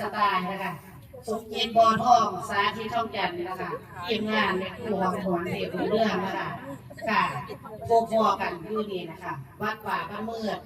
สไตล์นะคะ สมเกียรติบอทองสาธิตท่องจันทร์นะคะทีมงานในครัวหวนเด็กเรื่องนะคะค่ะโฟพอกันอยู่นี่นะคะ วัดป่าพระเมือด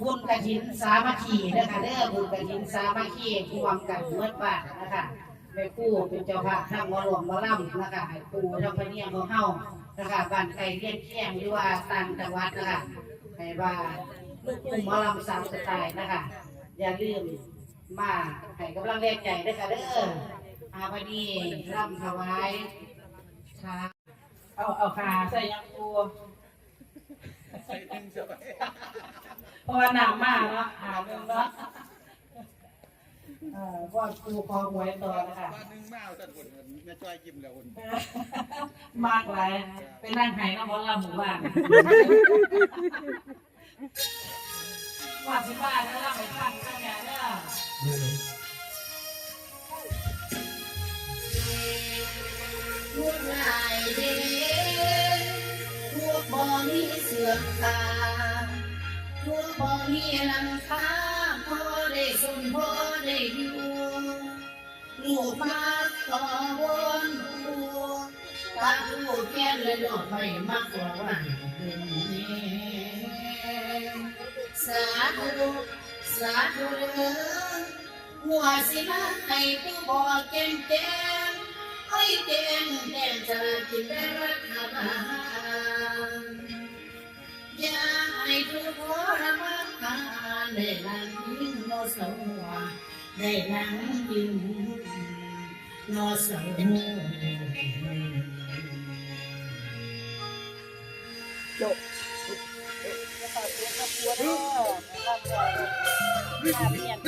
บุญกระถินสามัคคีนะคะเด้อบุญกระถินสามัคคีรวมกันเมื่อป่านะคะไปกู้เป็นเจ้าภาพทั้งมอหลวงหมอล่ำนะคะให้ปูทั้งพเนียงของเฮานะคะบ้านไก่เลี้ยงเคียงหรือว่าต่างจังหวัดนะคะให้ว่าลูกกลุ่มหมอลำสามสไตล์นะคะอย่าลืม มาให้กำลังแรงใจด้วยค่ะเด้ออาวันนี้ร่ำถวายชาเอาเอาขาใส่ยังปูใส่ตึงเสียไปเพราะว่าหนาวมากเนาะหาเรื่องเนาะเออว่าปูคอหวยต่อนะคะบ้านนึงมาเอาแต่คนแม่จ้อยยิ้มแล้วคนมากหลายไปนั่งไห้น้ำมันละหมู่บ้านว่าสิบ้านแล้วเราไปฟังกันเนี่ พูดง่ายเด้พวกบ่มีเสื่อมตาพวกบ่มีลังคาพอได้สนพอได้อยู่ลูกมาต่อวนดูตาลูกแก่นและดอกไม้มาขอวันเป็นแม่สาธุ ห้ผู้บอกแก่งแก่งไอ้แดงแดงจะกินได้รักษาบ้านอย่าให้ทุกคนมาทานได้นั่ งยิง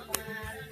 Amen.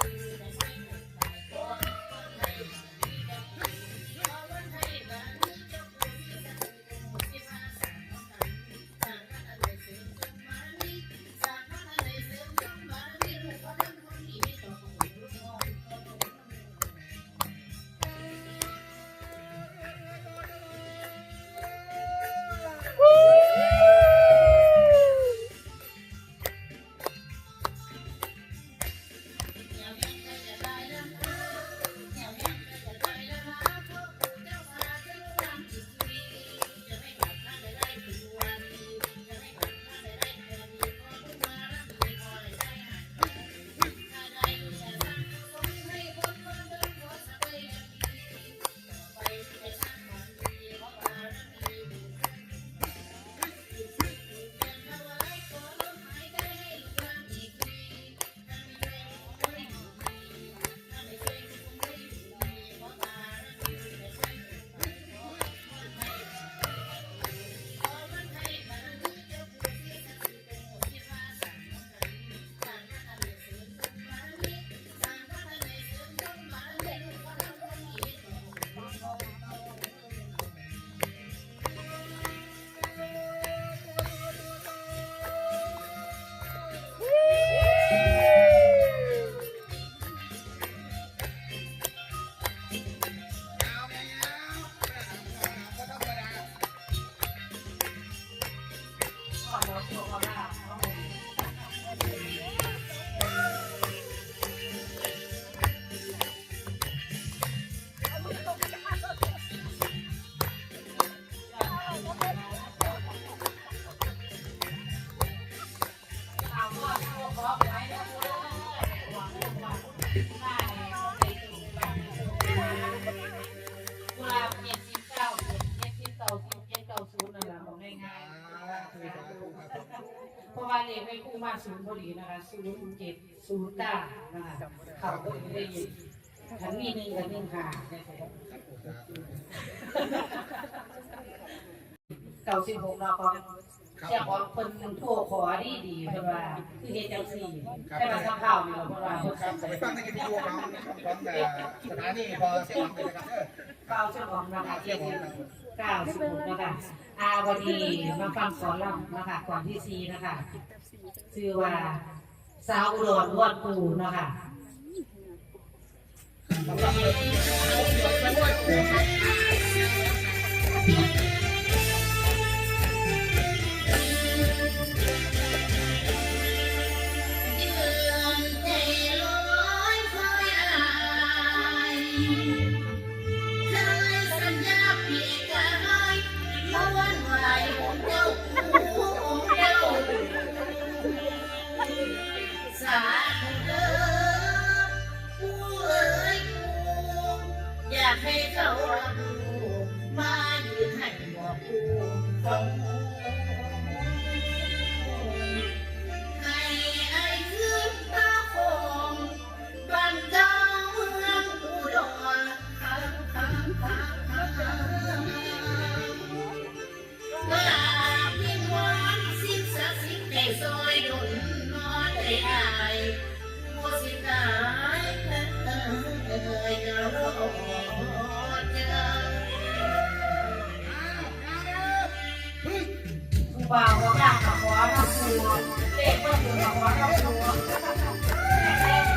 ศูนย์พอดีนะคะศูนย์เจ็ดศูนย์เก้านะคะเขาก็เลยได้ยินทันมีหนี่งขันหนึ่ะหาเก้าสิบหกเราก็เจ้าของคนโทรขอดีดีใช่ไหมคาคือเฮจังซีแค่มาสัมผัสอยู่เพราะว่าคนสัมผัสไปฟังในกิจวัตรโอของของสถานีพอเสียงเลยนะครับเก้าสิบหกนะคะเก้าสิบหกนะคะอาวันนี้มาฟังสอนเรานะคะก่อนที่ซีนะคะ ชื่อว่าสาวอดรวดปูเนะคะสำหรับ ว่าว่าข้าขอรับครูเด็กก็อยู่ขอรับครู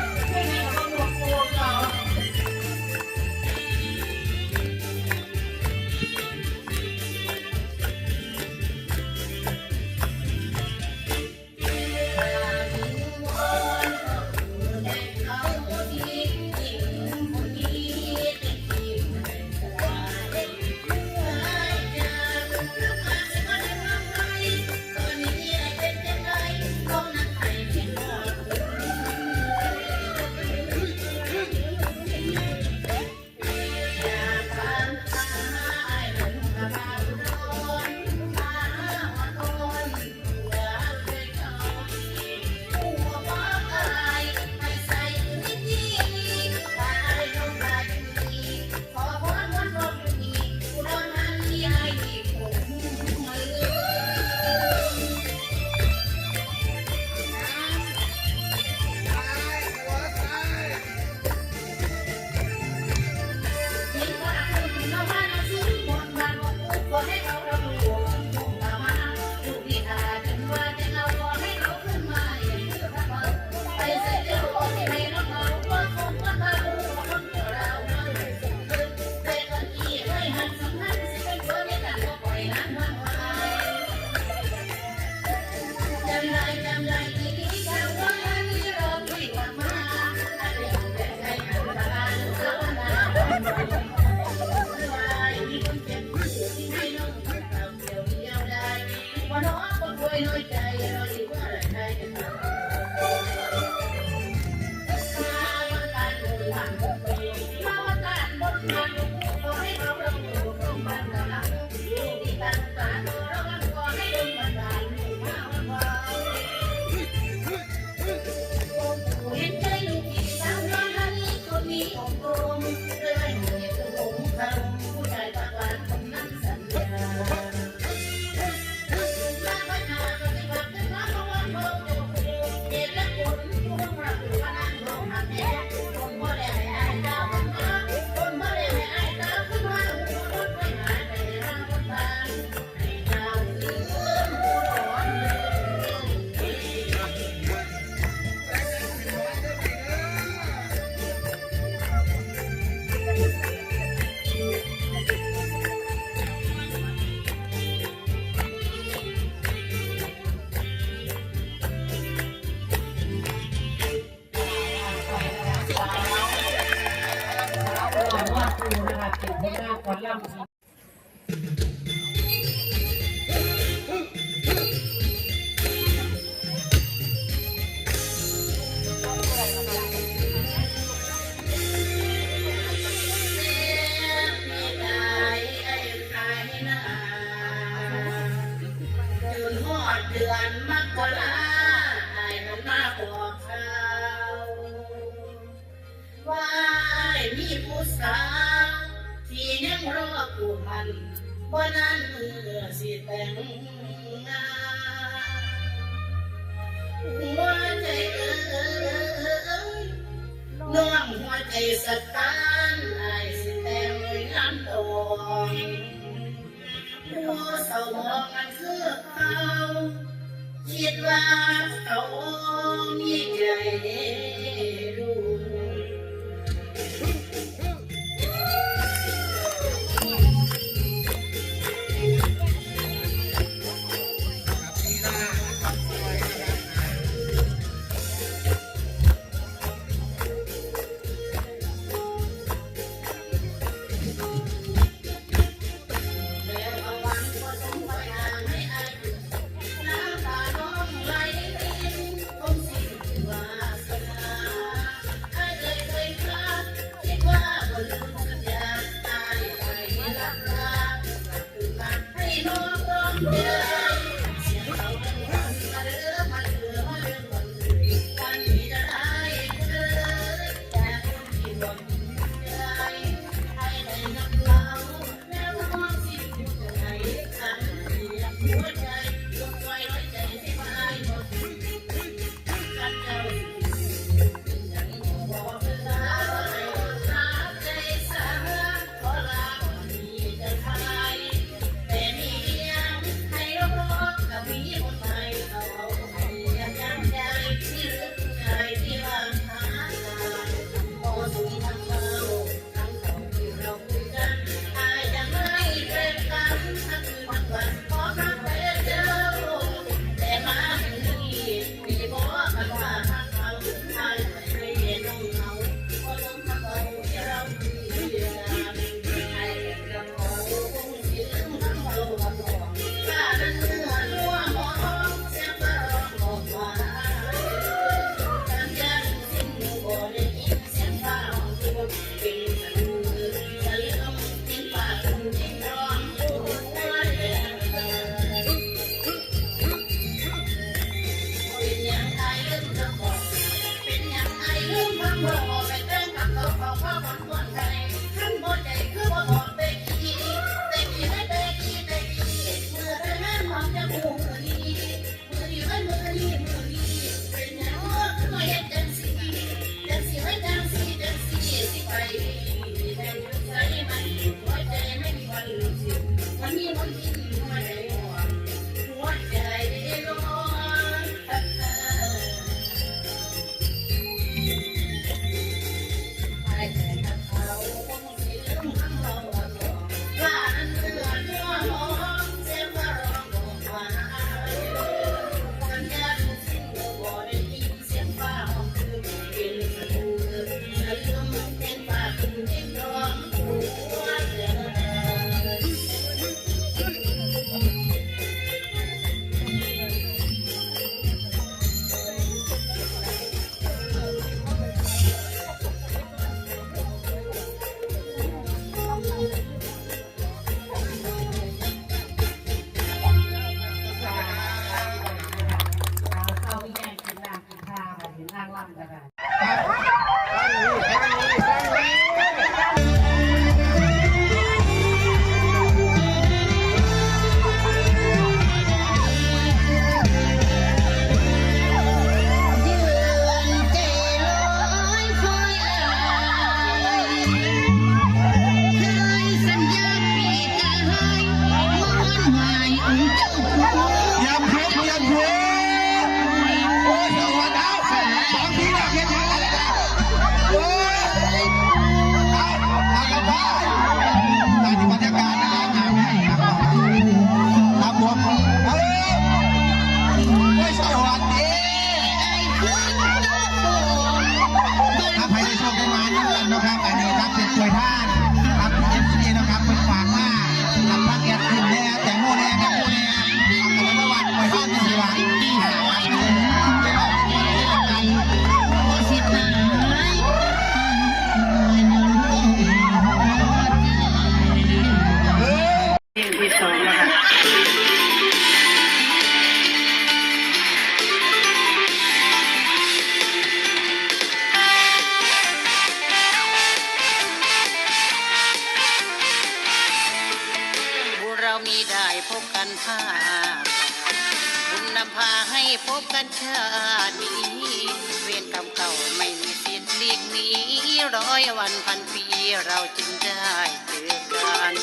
ร้อยวันพันปีเราจึงได้เจอกัน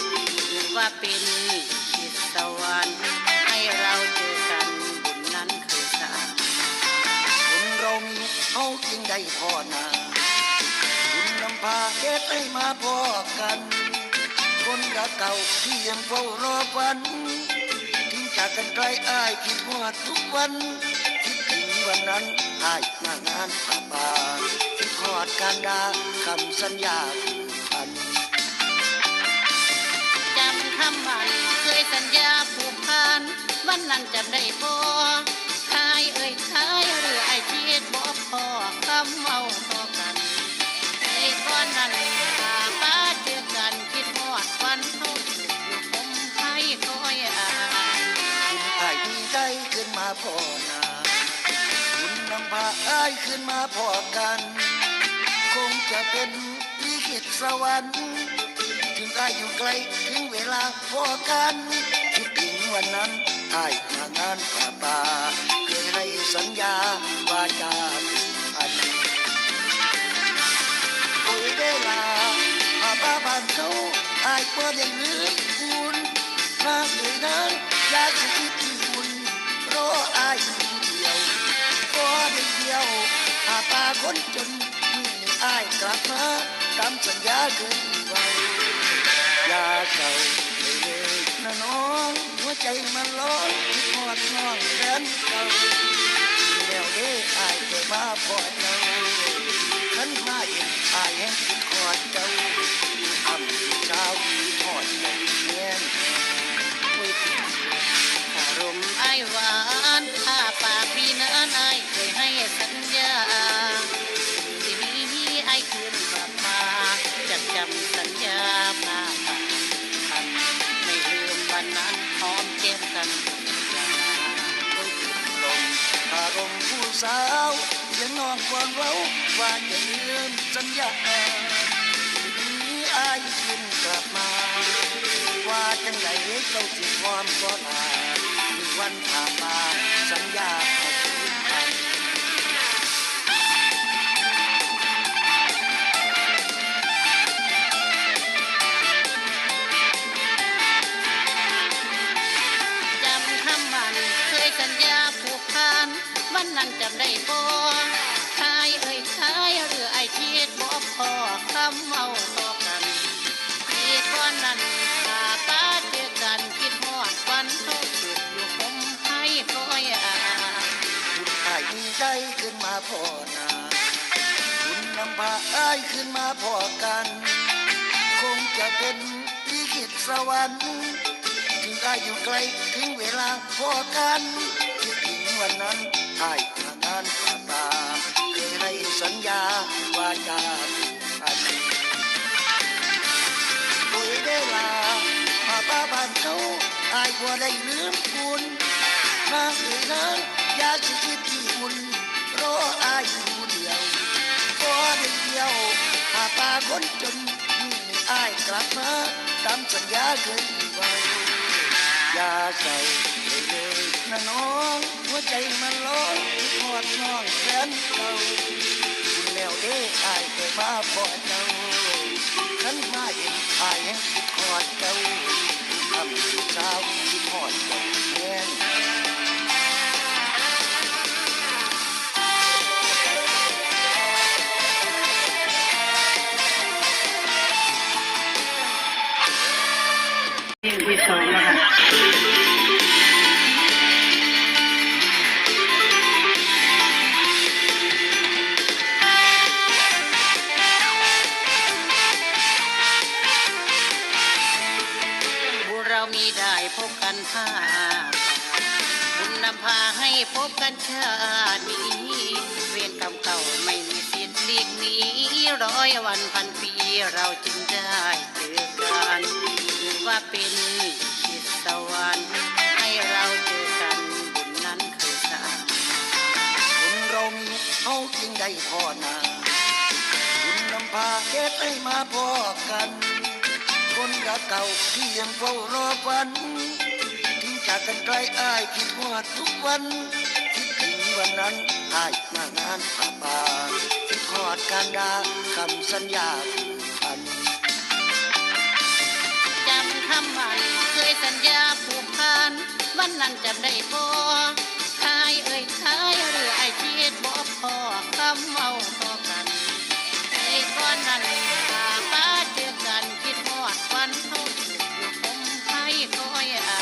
ถือว่าเป็นจิตสวรรค์ให้เราเจอกันบุญนั้นคือสางบุญเรามีเขาจึงได้พอนาบุญนำพาเด็ดให้มาพอกัน คนรักเก่าที่ยังเฝ้ารอวันถึงจากกันไกลอ้ายคิดว่าทุกวันคิดถึงวันนั้นอ้ายมางานผ่าป่าคิดท อดการดาคำสัญญาผูกพันจำคำมันเคยสัญญาผูกพันวันนั้นจำได้พอทายเอ่ยทายหรือไอชีดบอกพอคำเมาต่อกันในก้อนนั้นหาป้าเจอกันคิดหอดวันเท่าสุดอยู่คมให้คอยอ่านคุณอ้ายดีใจขึ้นมาพอนาคุณนำพาอ้ายขึ้นมาพอกัน คงจะเป็นลิขิตสวรรค์ถึงอ้ายอยู่ไกลถึงเวลาพอกันคิดถึงวันนั้นอ้ายมางานป่าป่าเคยให้สัญญาว่าจะผูกพันโอ้ยเวลาป่าป่าบ้านเขาอ้ายก็ได้ลืมคุณมาเลยนั้นอยากจะคิดถึงคุณรออายอยู่เดียวก็เดียวหาตาคนจน กลับมาตามสัญญาเกินไว้อยาเก่าเลยเลยนะน้อง หัวใจมันร้อนคิดหอดน้องแฟนเก่าแล้วเด้อายเกิดมาพอเจ้าขันมาเองอายแห่งคิดหอดเจ้า สาวยังนอนควงเว้าว่าจะลืมสัญญาทีนี้อายขึ้นกลับมา ว่าจังไหนเจ้าสิความก็ลามีวันผ่านมาสัญญา พอนาคุณนำพาอายขึ้นมาพอกัน คงจะเป็นลิขิตสวรรค์ถึงอายอยู่ไกลถึงเวลาพอกันคิดถึงวันนั้นอายทางงานป่าตาเคยให้สัญญาว่าจะผูกพันโอ้ยเวลามาป้าบ้านเขาอายกว่าได้ลืมคุณมาเลยนั้นอยากจะคิดที่คุณ ได้เดียวหาตาคนจนมีหนึ่งอายกลับมาตามสัญญาเคยไว้อย่าเศร้าเลยนะน้องหัวใจมันร้อนคิดหอดน้องแฟนเก่าคุณแล้วเด้อายเคยมาพอเจ้าขันมาเองอายยังคิดหอดเจ้าทำเช้าคิดหอดเจ้า เขาจึงได้พอนาบุญนำพาเด็ดให้มาพอกัน คนรักเก่าที่ยังเฝ้ารอฝัน ถึงจากกันไกลอ้ายคิดฮอดทุกวัน คิดถึงวันนั้นอ้ายมางานป่าป่าคิดฮอดการดาคำสัญญาผูกพันจำคำมันเคยสัญญาผูกพันวันนั้นจำได้พอ เอ่ยทายหรือไอชีดบ่พอคำเมาต่อกันในก้อนนั้นหาป้าเจอกันคิดฮอดวันเท่าสุดอยู่คมให้คอยอ่า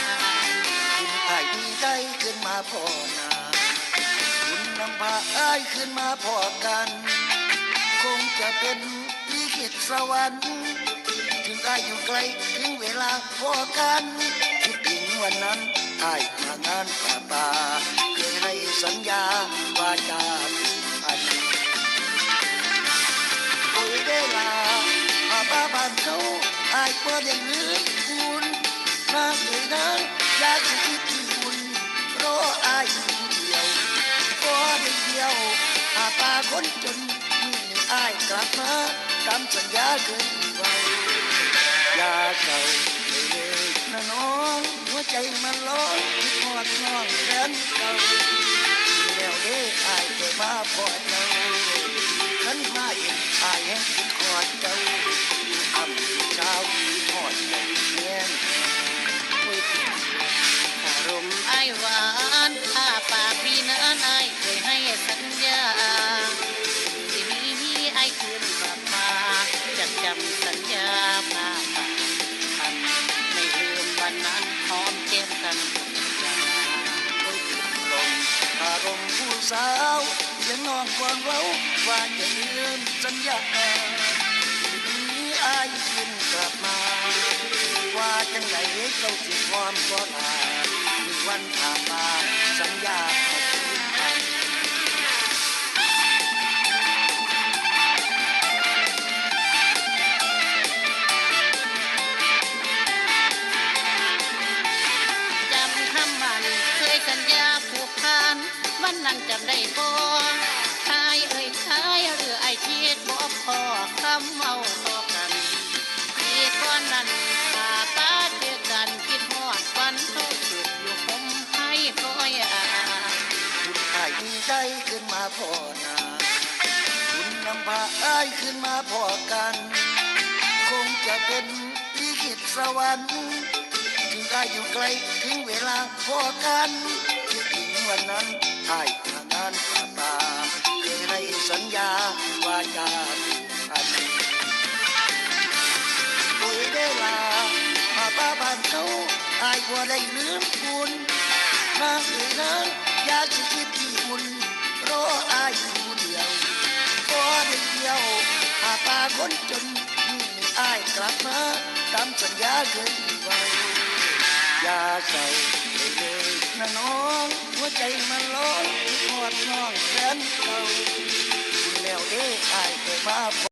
นคุณอ้ายดีใจขึ้นมาพอนาคุณนำพาไอ้ขึ้นมาพอกัน คงจะเป็นลิขิตสวรรค์ถึงไอ้อยู่ไกลถึงเวลาพอกันคิดถึงวันนั้นอ้ายมางานป่าป่า สัญญาว่าจะผูกพันโอ้ยได้ลามาบ้าบ้านเขาอายก็ได้ลืมคุณมาเลยนั้นอยากจะคิดถึงคุณรออายอยู่เดียวก็ได้เดียวหาปลาคนจนมีหนึ่งอายกลับมาตามสัญญาเกินไว้อยาเก่าเลยนะน้อง หัวใจมันร้อนคิดหอดน้องแฟนเก่า ด้อ้ายเกิดมาพอเราขันมาเองอ้ายแห่งคิดหอดเจ้า มสัญญาทีนี้อายขึ้นกลับมา ว่าจังไหนเขาสิความก็ลามีวันผ่านมาสัญญาาอายว่าได้ลืมคุณมาเลยนานอยากชีวิตที่อุ่นรออายผู้เดียวบ่เดียวหาตาคนจนยิ่งไม่อายกลับมาตามสัญญาเคยไว้อย่าเศร้าเลยนะน้องหัวใจมันร้อนหอดน้องแสนเศร้าคุณแล้วเด้อายเคยมา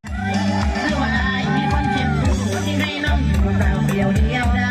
Hãy subscribe cho kênh Ghiền Mì Gõ Để không bỏ lỡ những video hấp